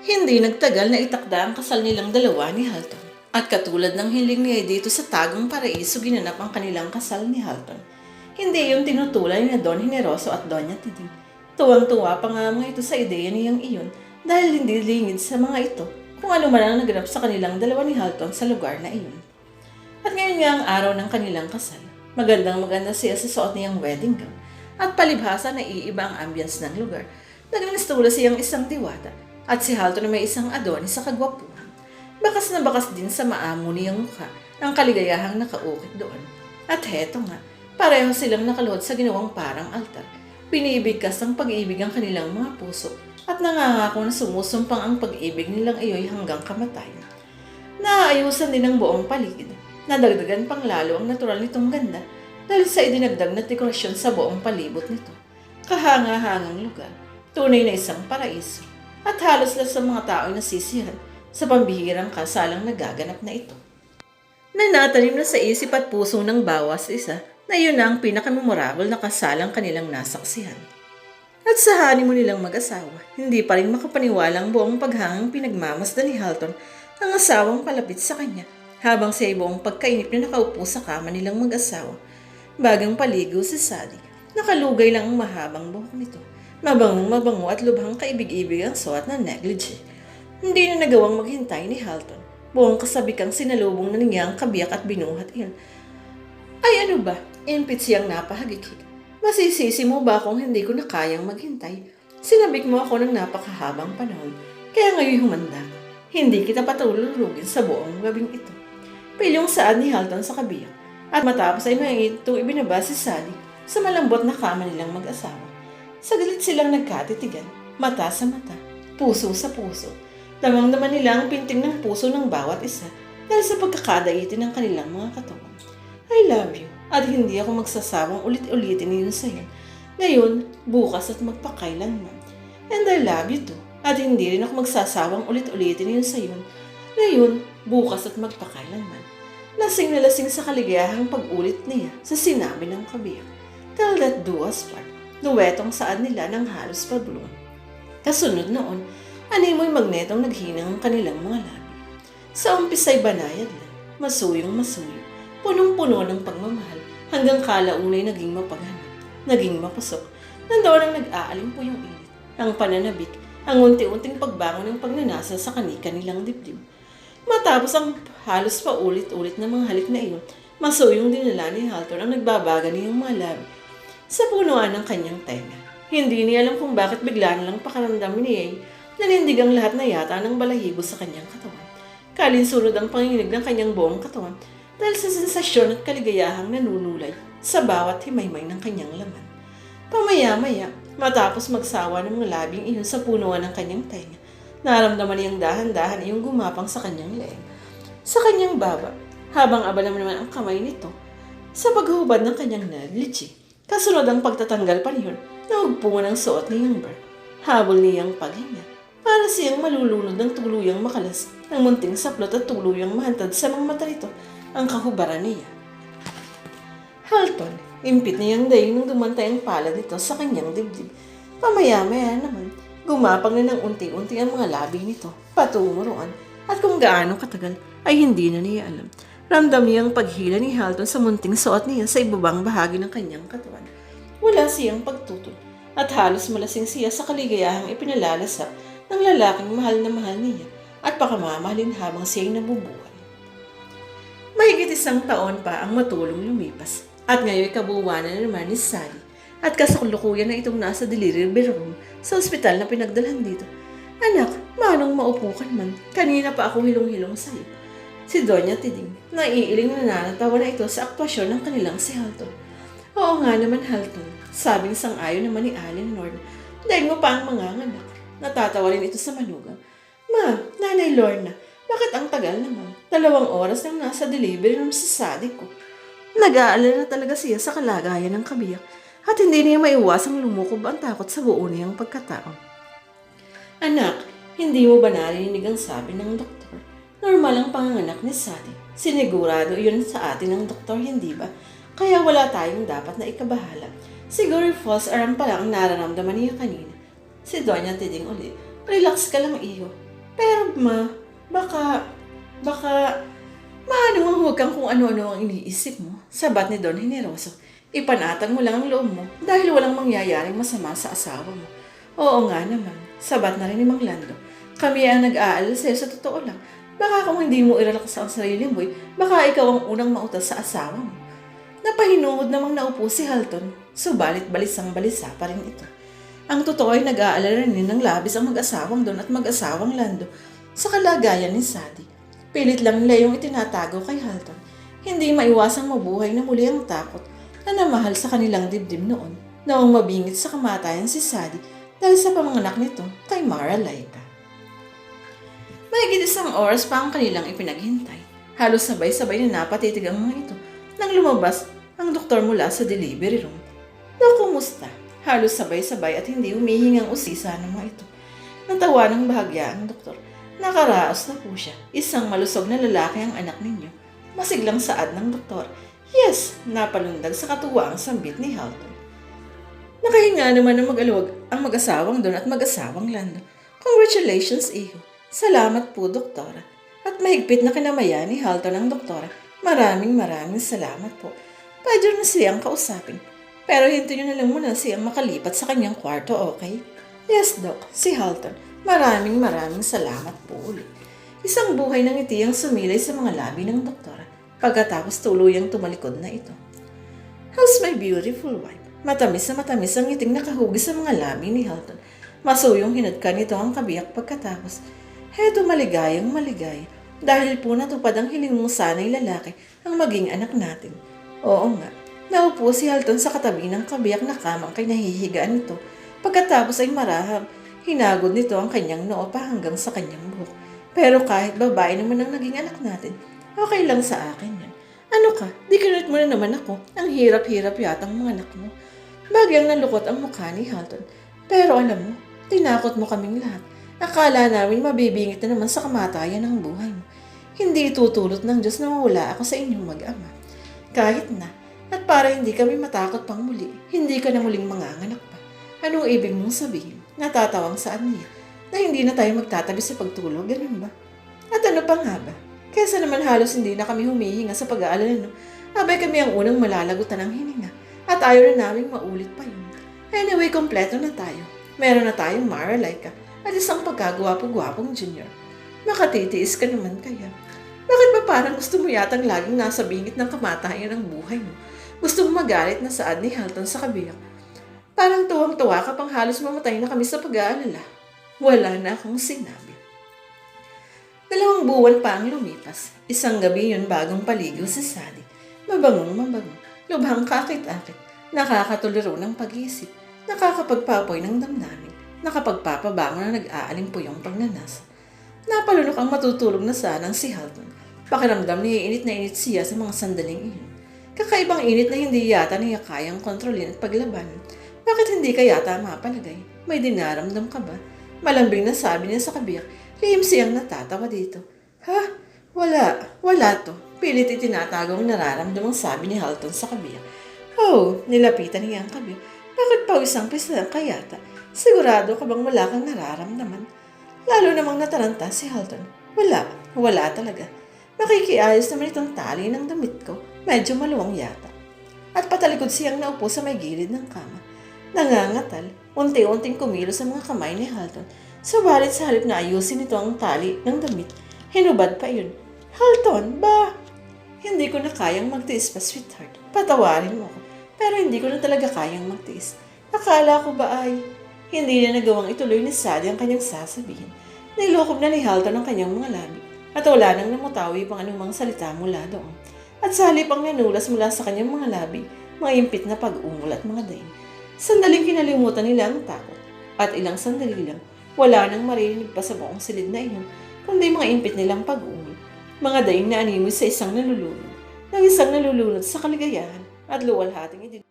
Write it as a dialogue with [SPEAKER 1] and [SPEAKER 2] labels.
[SPEAKER 1] Hindi nagtagal na itakda ang kasal nilang dalawa ni Halton. At katulad ng hiling niya dito sa tagong paraiso ginanap ang kanilang kasal ni Halton. Hindi yung tinutulay ni Don Generoso at Doña Tiding. Tuwang-tuwa pa nga mga ito sa ideya niyang iyon dahil hindi lingid sa mga ito kung ano man ang naganap sa kanilang dalawa ni Halton sa lugar na iyon. At ngayon nga ang araw ng kanilang kasal. Magandang maganda siya sa suot niyang wedding gown. At palibhasa na iiba ang ambience ng lugar. Nagingistula siyang isang diwata at si Halton na may isang adonis sa kagwapuhan. Bakas na bakas din sa maamo niyang mukha ang kaligayahang nakaukit doon. At heto nga, pareho silang nakaluhod sa ginawang parang altar. Pinibigkas ng pag-ibig ang kanilang mga puso at nangangako na sumusumpang ang pag-ibig nilang iyo'y hanggang kamatayan. Naayusan din ang buong paligid. Nadagdagan pang lalo ang natural nitong ganda dahil sa idinagdag na dekorasyon sa buong palibot nito. Kahanga-hangang lugar, tunay na isang paraiso, at halos lahat sa mga tao ay nasisihan sa pambihirang kasalang nagaganap na ito. Nanatanim na sa isip at puso ng bawas isa na yun na ang pinakamemorable na kasalang kanilang nasaksihan. At sa honeymoon nilang mag-asawa, hindi pa rin makapaniwalang buong paghangang pinagmamasdan ni Halton ang asawang palapit sa kanya habang siya ay buong pagkainip na nakaupo sa kama nilang mag-asawa. Bagang paligo si Sally, nakalugay lang ang mahabang buhok nito. Mabangong mabango at lubhang kaibig-ibig ang suot ng negligee. Hindi na nagawang maghintay ni Halton. Buong kasabikang sinalubong na niya ang kabiyak at binuhat iyon. Ay ano ba, impit siyang napahagikik. Masisisi mo ba kung hindi ko na kayang maghintay? Sinabik mo ako ng napakahabang panahon, kaya ngayon humanda. Hindi kita patulurugin sa buong gabing ito. Pilyong saan ni Halton sa kabiyak, at matapos ay may itong ibinaba si Sally sa malambot na kama nilang mag-asawa. Saglit silang nagkatitigan, mata sa mata, puso sa puso. Damang-daman nila ang pinting ng puso ng bawat isa dahil sa pagkakadaitin ng kanilang mga katawan. I love you at hindi ako magsasawang ulit-ulitin yun sa'yo. Ngayon, bukas at magpakailanman. And I love you too. At hindi rin ako magsasawang ulit-ulitin yun sa'yo. Ngayon, bukas at magpakailanman. Lasing na lasing sa kaligayahang pag-ulit niya sa sinabi ng kabiyak. Till that do us part. Duwetong saan nila ng halos pabulong. Kasunod noon, animoy magnetong naghinang ang kanilang mga labi. Sa umpisa'y banayad lang, masuyong masuyo, punong-puno ng pagmamahal, hanggang kalaunay naging mapaghanap, naging mapasok, nandoon ang nag-aalim po yung init, ang pananabik, ang unti-unting pagbangon ng pagnanasa sa kanika nilang dibdib. Matapos ang halos pa ulit-ulit na mga halik na iyon, masuyong dinala ni Halton ang nagbabaga niyang mga labi sa punuan ng kanyang tenga. Hindi niya alam kung bakit bigla na lang pakaramdam niya ay nanindig ang lahat na yata ng balahibo sa kanyang katawan. Kalinsunod ang panginginig ng kanyang buong katawan dahil sa sensasyon at kaligayahang nanunulay sa bawat himaymay ng kanyang laman. Pamaya-maya, matapos magsawa ng mga labing iyon sa punuan ng kanyang tenga, naramdaman niyang dahan-dahan iyong gumapang sa kanyang leeg. Sa kanyang baba, habang abala naman ang kamay nito, sa paghubad ng kanyang negligee, kasunod ang pagtatanggal pa niyon na hugpungan ng suot niyang bar. Habol niyang paghinga, para siyang malulunod ng tuluyang makalas ng munting saplot at tuluyang mahantad sa mga mata nito ang kahubaran niya. Halton, impit niyang daing nung dumantay ang palad nito sa kanyang dibdib. Pamaya-maya naman, gumapang na ng unti-unti ang mga labi nito patungo roon at kung gaano katagal ay hindi na niya alam. Ramdam niya ang paghila ni Halton sa munting suot niya sa ibabang bahagi ng kanyang katawan. Wala siyang pagtutol at halos malasing siya sa kaligayahang ipinalalasap ng lalaking mahal na mahal niya at pakamamahalin habang siya'y nabubuhay. Mahigit isang taon pa ang matulong lumipas at ngayon kabuuan na naman ni Sally at kasakulukuyan na itong nasa delivery room sa ospital na pinagdalhan dito. Anak, manong maupo ka naman. Kanina pa ako hilong-hilong sa'yo. Si Doña Tiding, naiiling na nanatawa na ito sa aktwasyon ng kanilang si Halton. Oo nga naman, Halton. Sabing sang-ayon naman ni Allen Lord. Dahil mo pa ang mga anak. Natatawa rin ito sa manugang. Ma, Nanay Lorna, bakit ang tagal naman? Dalawang oras nang nasa delivery room sa sadik ko. Nag-aalala na talaga siya sa kalagayan ng kabiyak at hindi niya maiwasang lumukob ang takot sa buo niyang pagkatao. Anak, hindi mo ba narinig ang sabi ng doktor? Normal ang panganganak ni Sally. Sinigurado yun sa atin ng doktor, hindi ba? Kaya wala tayong dapat na ikabahala. Siguro false alarm pa lang ang nararamdaman niya kanina. Si Doña Tiding uli, relax ka lang iyo. Pero ma, baka, baka, maano nga huwag kang kung ano-ano ang iniisip mo. Sabat ni Don Generoso. Ipanatag mo lang ang loob mo dahil walang mangyayaring masama sa asawa mo. Oo nga naman, sabat na rin ni Mang Lando. Kami ang nag-aalala sa'yo sa totoo lang. Baka kung hindi mo irelax ang sarili mo, eh, baka ikaw ang unang mautas sa asawa mo. Napahinuhod namang naupo si Halton, subalit balisang balisa pa rin ito. Ang totoo ay nag-aalala rin ng labis ang mag-asawang Don at mag-asawang Lando sa kalagayan ni Sadie. Pilit lang nila yung itinatago kay Halton. Hindi maiwasang mabuhay na muli ang takot na namahal sa kanilang dibdib noon noong mabingit sa kamatayan si Sadie dahil sa pamanganak nito kay Mara Laika. Mahigit isang oras pa ang kanilang ipinaghintay. Halos sabay-sabay na napatitig ang mga ito nang lumabas ang doktor mula sa delivery room. Daw kumusta? Halos sabay-sabay at hindi humihingang usisa ng mga ito. Natawa ng bahagya ang doktor. Nakaraos na po siya. Isang malusog na lalaki ang anak ninyo. Masiglang saad ng doktor. Yes, napalundag sa katuwa ang sambit ni Halton. Nakahinga naman ng mag-alwag ang mag-asawang Don at mag-asawang Lando. Congratulations, iho. Salamat po, doktora. At mahigpit na kinamaya ni Halton ang doktora. Maraming maraming salamat po. Pwede na siyang kausapin. Pero hinto niyo na lang muna siyang makalipat sa kanyang kwarto, okay? Yes, Doc. Si Halton. Maraming maraming salamat po ulit. Isang buhay ng ngiti ang sumilay sa mga labi ng doktora pagkatapos tuluyang tumalikod na ito. How's my beautiful wife? Matamis na matamis ang ngiting nakahugis sa mga labi ni Halton. Masuyong hinadka nito ang kabiyak pagkatapos. Heto maligayang maligaya dahil po natupad ang hiling mong sanay lalaki ang maging anak natin. Oo nga, naupo si Halton sa katabi ng kabiyak na kamang kay nahihigaan nito. Pagkatapos ay marahang hinagod nito ang kanyang noo pa hanggang sa kanyang buhok. Pero kahit babae naman ang naging anak natin, okay lang sa akin yan. Ano ka? Di kinut mo na naman ako. Ang hirap-hirap yata ang mga anak mo. Bagyang nalukot ang mukha ni Halton. Pero alam mo, tinakot mo kaming lahat. Akala namin mabibingit na naman sa kamatayan ng buhay mo. Hindi itutulot ng Diyos na mawala ako sa inyong mag-ama. Kahit na, at para hindi kami matakot pang muli, hindi ka na muling manganganak pa. Anong ibig mong sabihin? Natatawang saan niya? Na hindi na tayo magtatabi sa pagtulog, ganun ba? At ano pa nga ba? Kesa naman halos hindi na kami humihinga sa pag-aalala, no? Abay kami ang unang malalagutan ng hininga. At ayaw na namin maulit pa yun. Anyway, kompleto na tayo. Meron na tayong Mara Laika at isang pagkagwapo-gwapong junior. Makatitiis ka naman kaya. Bakit ba parang gusto mo yatang laging nasa bingit ng kamatayan ng buhay mo? Gusto mo magalit na saad ni Halton sa kabiyak. Parang tuwang-tuwa ka pang halos mamatay na kami sa pag-aalala. Wala na akong sinabi. Dalawang buwan pa ang lumipas. Isang gabi yun bagong paligo si Sally. Mabangong mabango. Lubhang kakit-akit. Nakakatuliro ng pag-iisip. Nakakapagpapoy ng damdamin. Nakapagpapabango na nag-aalimpuyong pagnanasa. Napalunok ang matutulog na sanang si Halton. Pakiramdam niya init na init siya sa mga sandaling iyon. Kakaibang init na hindi yata niya kayang kontrolin at paglabanan. Bakit hindi ka yata mapalagay? May dinaramdam ka ba? Malambing na sabi niya sa kabiyak, lihim siyang natatawa dito. Ha? Wala. Wala to. Pilit itinatagong nararamdamang sabi ni Halton sa kabiyak. Oh, nilapitan niya ang kabiyak. Bakit pawisang pisa ka yata? Sigurado ka bang wala kang nararamdaman? Lalo namang nataranta si Halton. Wala. Wala talaga. Makikiayos naman itong tali ng damit ko. Medyo maluwang yata. At patalikod siyang naupo sa may gilid ng kama. Nangangatal, unti-unting kumilos sa mga kamay ni Halton. Subalit sa halip na ayusin ito ang tali ng damit, hinubad pa yun. Halton, ba? Hindi ko na kayang magtiis pa, sweetheart. Patawarin mo ako. Pero hindi ko na talaga kayang magtiis. Akala ko ba ay hindi na nagawang ituloy ni Sadie ang kanyang sasabihin. Nilokob na ni Halton ang kanyang mga labi at wala nang namutawi pang anumang salita mula doon. At sa halip ang nanulas mula sa kanyang mga labi, mga impit na pag-ungol at mga daing. Sandaling kinalimutan nila ang takot. At ilang sandali lang, wala nang maririnig pa sa buong silid na iyon, kundi mga impit nilang pag-ungol. Mga daing na animoy sa isang nalulunod, ng isang nalulunod sa kaligayahan at luwalhating idin.